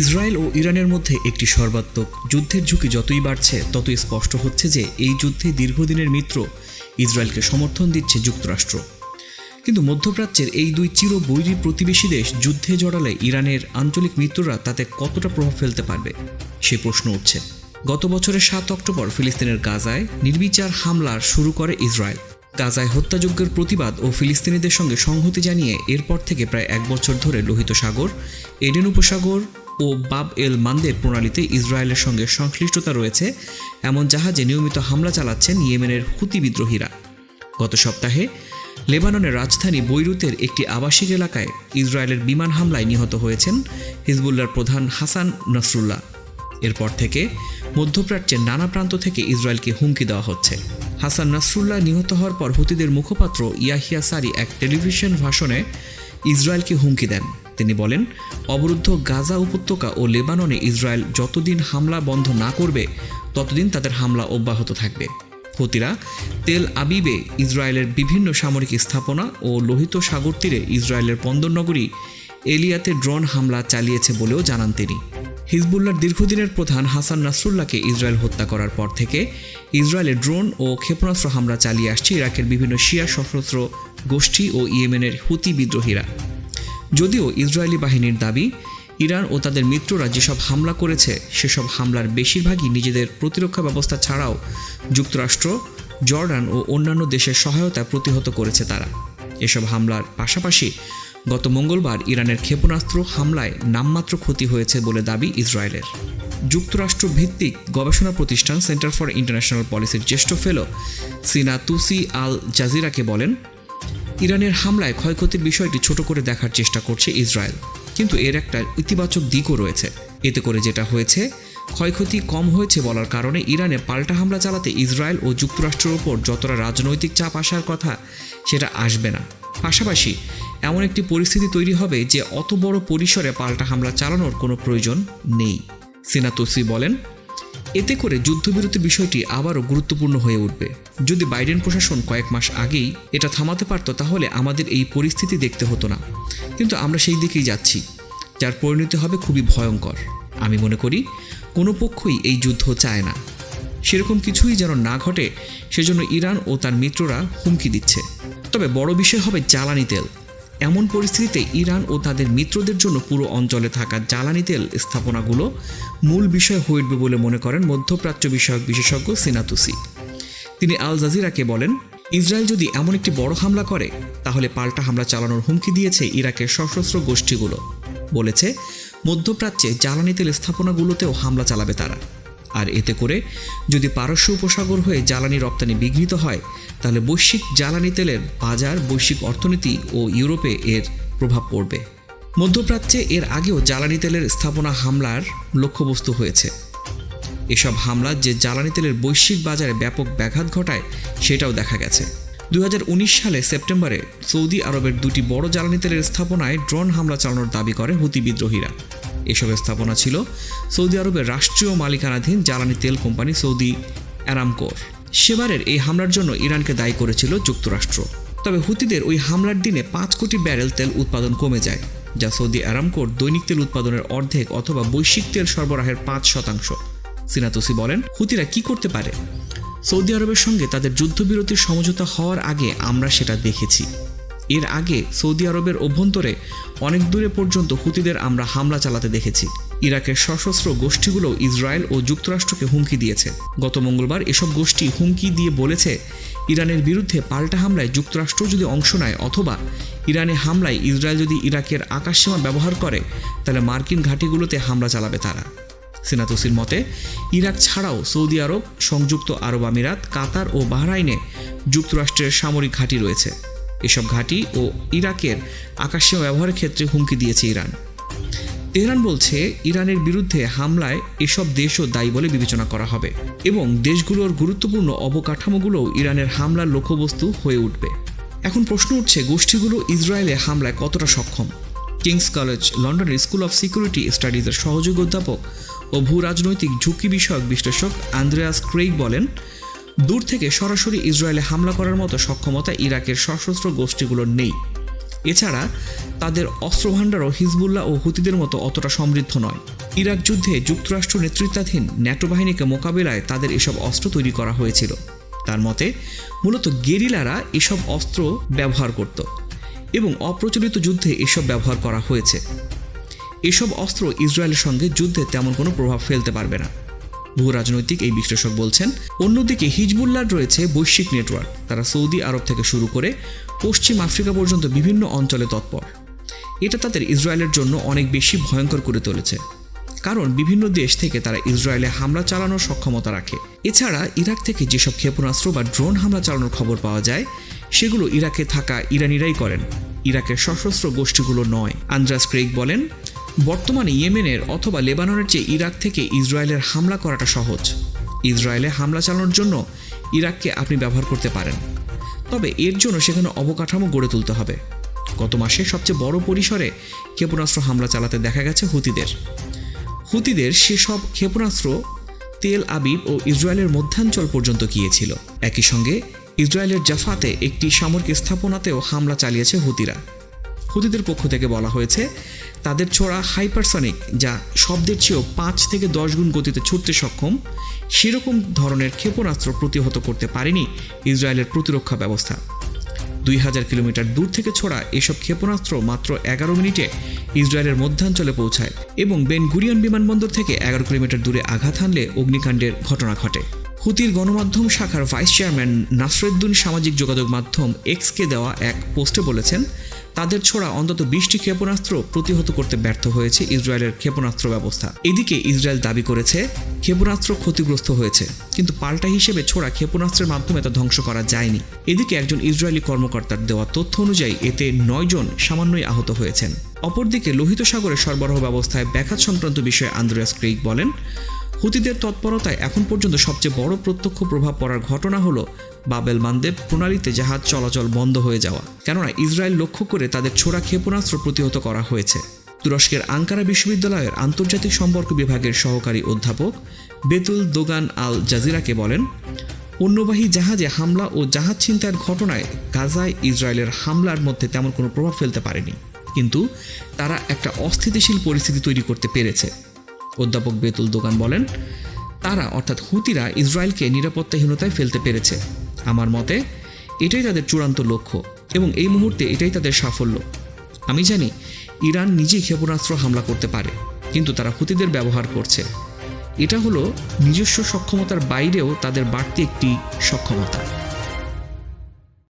Israel ও ইরানের মধ্যে একটি সর্বাত্মক যুদ্ধের ঝুঁকি যতই বাড়ছে, ততই স্পষ্ট হচ্ছে যে এই যুদ্ধে দীর্ঘদিনের মিত্র ইসরায়েলকে সমর্থন দিচ্ছে যুক্তরাষ্ট্র। কিন্তু মধ্যপ্রাচ্যের এই দুই চির বৈরী প্রতিবেশী দেশ যুদ্ধে জড়ালে ইরানের আঞ্চলিক মিত্ররা তাতে কতটা প্রভাব ফেলতে পারবে? সে প্রশ্ন উঠছে। গত বছরের সাত অক্টোবর ফিলিস্তিনের গাজায় নির্বিচার হামলার শুরু করে ইসরায়েল। গাজায় হত্যাযজ্ঞের প্রতিবাদ ও ফিলিস্তিনিদের সঙ্গে সংহতি জানিয়ে এরপর থেকে প্রায় এক বছর ধরে লোহিত সাগর, এডেন উপসাগর ও বাব এল মান্দের প্রণালীতে ইসরায়েলের সঙ্গে সংশ্লিষ্টতা রয়েছে, এমন জাহাজে নিয়মিত হামলা চালাচ্ছেন ইয়েমেনের হুতি বিদ্রোহীরা। গত সপ্তাহে লেবাননের রাজধানী বৈরুতের একটি আবাসিক এলাকায় ইসরায়েলের বিমান হামলায় নিহত হয়েছেন হিজবুল্লার প্রধান হাসান নসরুল্লাহ। এরপর থেকে মধ্যপ্রাচ্যের নানা প্রান্ত থেকে ইসরায়েলকে হুমকি দেওয়া হচ্ছে। হাসান নাসরুল্লাহ নিহত হওয়ার পর হুতিদের মুখপাত্র ইয়াহিয়া সারি এক টেলিভিশন ভাষণে ইসরায়েলকে হুমকি দেন। তিনি বলেন, অবরুদ্ধ গাজা উপত্যকা ও লেবাননে ইসরায়েল যতদিন হামলা বন্ধ না করবে, ততদিন তাদের হামলা অব্যাহত থাকবে। হুতিরা তেল আবিবে ইসরায়েলের বিভিন্ন সামরিক স্থাপনা ও লোহিত সাগর তীরে ইসরায়েলের বন্দরনগরী এলিয়াতে ড্রোন হামলা চালিয়েছে বলেও জানান তিনি। হিজবুল্লার দীর্ঘদিনের প্রধান হাসান নাসরুল্লাহকে ইসরায়েল হত্যা করার পর থেকে ইসরায়েলে ড্রোন ও ক্ষেপণাস্ত্র হামলা চালিয়ে আসছে ইরাকের বিভিন্ন শিয়া সশস্ত্র গোষ্ঠী ও ইয়েমেনের হুতি বিদ্রোহীরা। যদিও ইসরায়েলি বাহিনীর দাবি, ইরান ও তাদের মিত্ররা যেসব হামলা করেছে, সেসব হামলার বেশিরভাগই নিজেদের প্রতিরক্ষা ব্যবস্থা ছাড়াও যুক্তরাষ্ট্র, জর্ডান ও অন্যান্য দেশের সহায়তায় প্রতিহত করেছে তারা। এসব হামলার পাশাপাশি গত মঙ্গলবার ইরানের ক্ষেপণাস্ত্র হামলায় নামমাত্র ক্ষতি হয়েছে বলে দাবি ইসরায়েলের। যুক্তরাষ্ট্র ভিত্তিক গবেষণা প্রতিষ্ঠান সেন্টার ফর ইন্টারন্যাশনাল পলিসির জ্যেষ্ঠ ফেলো সিনা তুসি আল জাজিরাকে বলেন ইরানের হামলায় ক্ষয়ক্ষতির বিষয়টি ছোট করে দেখার চেষ্টা করছে ইসরায়েল। কিন্তু এর একটা ইতিবাচক দিকও রয়েছে। এতে করে যেটা হয়েছে, ক্ষয়ক্ষতি কম হয়েছে বলার কারণে ইরানে পাল্টা হামলা চালাতে ইসরায়েল ও যুক্তরাষ্ট্রের ওপর যতটা রাজনৈতিক চাপ আসার কথা, সেটা আসবে না। পাশাপাশি, এমন একটি পরিস্থিতি তৈরি হবে যে অত বড় পরিসরে পাল্টা হামলা চালানোর কোনো প্রয়োজন নেই। সিনাতুসি বলেন এতে করে যুদ্ধবিরতি বিষয়টি আবারও গুরুত্বপূর্ণ হয়ে উঠবে। যদি বাইডেন প্রশাসন কয়েক মাস আগেই এটা থামাতে পারত, তাহলে আমাদের এই পরিস্থিতি দেখতে হতো না। কিন্তু আমরা সেই দিকেই যাচ্ছি, যার পরিণতি হবে খুবই ভয়ঙ্কর। আমি মনে করি, কোনো পক্ষই এই যুদ্ধ চায় না। সেরকম কিছুই যেন না ঘটে, সেজন্য ইরান ও তার মিত্ররা হুমকি দিচ্ছে। তবে বড় বিষয় হবে জ্বালানি তেল। এমন পরিস্থিতিতে ইরান ও তাদের মিত্রদের জন্য পুরো অঞ্চলে থাকা জ্বালানি তেল স্থাপনাগুলো মূল বিষয় হয়ে উঠবে বলে মনে করেন মধ্যপ্রাচ্য বিষয়ক বিশেষজ্ঞ সিনাতুসি তিনি আল জাজিরাকে বলেন, ইসরায়েল যদি এমন একটি বড় হামলা করে, তাহলে পাল্টা হামলা চালানোর হুমকি দিয়েছে ইরাকের সশস্ত্র গোষ্ঠীগুলো। বলেছে, মধ্যপ্রাচ্যে জ্বালানি তেল স্থাপনাগুলোতেও হামলা চালাবে তারা। আর এতে করে যদি পারস্য উপসাগর হয়ে জ্বালানি রপ্তানি বিঘ্নিত হয়, তাহলে বৈশ্বিক জ্বালানি তেলের বাজার, বৈশ্বিক অর্থনীতি ও ইউরোপে এর প্রভাব পড়বে। মধ্যপ্রাচ্যে এর আগেও জ্বালানি তেলের স্থাপনা হামলার লক্ষ্যবস্তু হয়েছে। এসব হামলা যে জ্বালানি তেলের বৈশ্বিক বাজারে ব্যাপক ব্যাঘাত ঘটায়, সেটাও দেখা গেছে। দুই হাজার উনিশ সালে সেপ্টেম্বরে সৌদি আরবের দুটি বড় জ্বালানি তেলের স্থাপনায় ড্রোন হামলা চালানোর দাবি করে হুতি বিদ্রোহীরা। এসব স্থাপনা ছিল। সৌদি আরবের রাষ্ট্রীয় মালিকানাধীন জ্বালানি তেল কোম্পানি সৌদি অ্যারামকোর। সেবারের এই হামলার জন্য ইরানকে দায়ী করেছিল যুক্তরাষ্ট্র। তবে হুতিদের ওই হামলার দিনে পাঁচ কোটি ব্যারেল তেল উৎপাদন কমে যায়, যা সৌদি অ্যারামকোর দৈনিক তেল উৎপাদনের অর্ধেক অথবা বৈশ্বিক তেল সরবরাহের পাঁচ শতাংশ। সিনাতুসি বলেন, হুতিরা কি করতে পারে? সৌদি আরবের সঙ্গে তাদের যুদ্ধবিরতির সমঝোতা হওয়ার আগে আমরা সেটা দেখেছি। এর আগে সৌদি আরবের অভ্যন্তরে অনেক দূরে পর্যন্ত হুতিদের আমরা হামলা চালাতে দেখেছি। ইরাকের সশস্ত্র গোষ্ঠীগুলো ইসরায়েল ও যুক্তরাষ্ট্রকে হুমকি দিয়েছে। গত মঙ্গলবার এসব গোষ্ঠী হুমকি দিয়ে বলেছে, ইরানের বিরুদ্ধে পাল্টা হামলায় যুক্তরাষ্ট্র যদি অংশ নেয় অথবা ইরানে হামলায় ইসরায়েল যদি ইরাকের আকাশসীমা ব্যবহার করে, তাহলে মার্কিন ঘাঁটিগুলোতে হামলা চালাবে তারা। সিনাতুসির মতে, ইরাক ছাড়াও সৌদি আরব, সংযুক্ত আরব আমিরাত, কাতার ও বাহরাইনে যুক্তরাষ্ট্রের সামরিক ঘাঁটি রয়েছে। এসব ঘাঁটি ও ইরাকের আকাশীয় ব্যবহারের ক্ষেত্রে হুমকি দিয়েছে ইরান। তেহরান বলছে, ইরানের বিরুদ্ধে হামলায় এসব দেশও দায়ী বলে বিবেচনা করা হবে এবং দেশগুলোর গুরুত্বপূর্ণ অবকাঠামোগুলোও ইরানের হামলার লক্ষ্যবস্তু হয়ে উঠবে। এখন প্রশ্ন উঠছে, গোষ্ঠীগুলো ইসরায়েলে হামলায় কতটা সক্ষম? কিংস কলেজ, লন্ডনের স্কুল অফ সিকিউরিটি স্টাডিজের সহযোগী অধ্যাপক ও ভূ রাজনৈতিক ঝুঁকি বিষয়ক বিশ্লেষক আন্দ্রেয়াস ক্রেইগ বলেন দূর থেকে সরাসরি ইসরায়েলে হামলা করার মতো সক্ষমতা ইরাকের সশস্ত্র গোষ্ঠীগুলোর নেই। এছাড়া তাদের অস্ত্রভাণ্ডারও হিজবুল্লাহ ও হুতিদের মতো অতটা সমৃদ্ধ নয়। ইরাক যুদ্ধে যুক্তরাষ্ট্র নেতৃত্বাধীন ন্যাটো বাহিনীকে মোকাবিলায় তাদের এসব অস্ত্র তৈরি করা হয়েছিল। তার মতে, মূলত গেরিলারা এসব অস্ত্র ব্যবহার করত এবং অপ্রচলিত যুদ্ধে এসব ব্যবহার করা হয়েছে। এসব অস্ত্র ইসরায়েলের সঙ্গে যুদ্ধে তেমন কোনো প্রভাব ফেলতে পারবে না। ভূ রাজনৈতিক এই বিশ্লেষক বলছেন, অন্যদিকে হিজবুল্লার রয়েছে বৈশ্বিক নেটওয়ার্ক। তারা সৌদি আরব থেকে শুরু করে পশ্চিম আফ্রিকা পর্যন্ত বিভিন্ন অঞ্চলে তৎপর। এটা তাদের ইসরায়েলের জন্য অনেক বেশি ভয়ঙ্কর করে তুলেছে। কারণ বিভিন্ন দেশ থেকে তারা ইসরায়েলে হামলা চালানোর সক্ষমতা রাখে। এছাড়া ইরাক থেকে যেসব ক্ষেপণাস্ত্র বা ড্রোন হামলা চালানোর খবর পাওয়া যায়, সেগুলো ইরাকে থাকা ইরানিরাই করেন। ইরাকের সশস্ত্র গোষ্ঠীগুলো নয়। আন্দ্রাস ক্রেইগ বলেন বর্তমানে ইয়েমেনের অথবা লেবাননের চেয়ে ইরাক থেকে ইসরায়েলের হামলা করাটা সহজ। ইসরায়েলে হামলা চালানোর জন্য ইরাককে আপনি ব্যবহার করতে পারেন। তবে এর জন্য সেখানে অবকাঠামো গড়ে তুলতে হবে। গত মাসে সবচেয়ে বড় পরিসরে ক্ষেপণাস্ত্র হামলা চালাতে দেখা গেছে হুতিদের। হুতিদের সেসব ক্ষেপণাস্ত্র তেল আবিব ও ইসরায়েলের মধ্যাঞ্চল পর্যন্ত গিয়েছিল। একই সঙ্গে ইসরায়েলের জাফাতে একটি সামরিক স্থাপনাতেও হামলা চালিয়েছে হুতিরা। হুতিদের পক্ষ থেকে বলা হয়েছে তাদের ছোড়া হাইপারসনিক, যা শব্দের চেয়েও পাঁচ থেকে দশ গুণ গতিতে ছুটতে সক্ষম, সেরকম ধরনের ক্ষেপণাস্ত্র প্রতিহত করতে পারেনি ইসরায়েলের প্রতিরক্ষা ব্যবস্থা। দুই হাজার কিলোমিটার দূর থেকে ছোড়া এসব ক্ষেপণাস্ত্র মাত্র এগারো মিনিটে ইসরায়েলের মধ্যাঞ্চলে পৌঁছায় এবং বেন গুরিয়ন বিমানবন্দর থেকে এগারো কিলোমিটার দূরে আঘাত হানলে অগ্নিকাণ্ডের ঘটনা ঘটে। হুতির গণমাধ্যম শাখার ভাইস চেয়ারম্যান নাসরুদ্দিন সামাজিক যোগাযোগ মাধ্যম এক্সকে দেওয়া এক পোস্টে বলেছেন, তাদের ছোড়া অন্তত বিশটি ক্ষেপণাস্ত্র প্রতিহত করতে ব্যর্থ হয়েছে ইসরায়েলের ক্ষেপণাস্ত্র ব্যবস্থা। এদিকে ইসরায়েল দাবি করেছে, ক্ষেপণাস্ত্র ক্ষতিগ্রস্ত হয়েছে, কিন্তু পাল্টা হিসেবে ছোড়া ক্ষেপণাস্ত্রের মাধ্যমে তা ধ্বংস করা যায়নি। এদিকে একজন ইসরায়েলি কর্মকর্তার দেওয়া তথ্য অনুযায়ী এতে নয় জন সামান্যই আহত হয়েছেন। অপরদিকে লোহিত সাগরে সরবরাহ ব্যবস্থায় ব্যাঘাত সংক্রান্ত বিষয়ে আন্দ্রেয়াস ক্রেইগ বলেন হুতিদের তৎপরতায় এখন পর্যন্ত সবচেয়ে বড় প্রত্যক্ষ প্রভাব পড়ার ঘটনা হলো বাবেল মানদেব প্রণালীতে জাহাজ চলাচল বন্ধ হয়ে যাওয়া। কেননা ইসরায়েল লক্ষ্য করে তাদের ছোড়া ক্ষেপণাস্ত্র প্রতিহত করা হয়েছে। তুরস্কের আঙ্কারা বিশ্ববিদ্যালয়ের আন্তর্জাতিক সম্পর্ক বিভাগের সহকারী অধ্যাপক বেতুল দোগান আল জাজিরাকে বলেন পণ্যবাহী জাহাজে হামলা ও জাহাজ ছিনতাইয়ের ঘটনায় গাজায় ইসরায়েলের হামলার মধ্যে তেমন কোনো প্রভাব ফেলতে পারেনি। কিন্তু তারা একটা অস্থিতিশীল পরিস্থিতি তৈরি করতে পেরেছে। অধ্যাপক বেতুল দোকান বলেন, তারা, অর্থাৎ হুতিরা, ইসরায়েলকে নিরাপত্তাহীনতায় ফেলতে পেরেছে। আমার মতে, এটাই তাদের চূড়ান্ত লক্ষ্য এবং এই মুহূর্তে এটাই তাদের সাফল্য। আমি জানি, ইরান নিজেই ক্ষেপণাস্ত্র হামলা করতে পারে, কিন্তু তারা হুতিদের ব্যবহার করছে। এটা হলো নিজস্ব সক্ষমতার বাইরেও তাদের বাড়তি একটি সক্ষমতা।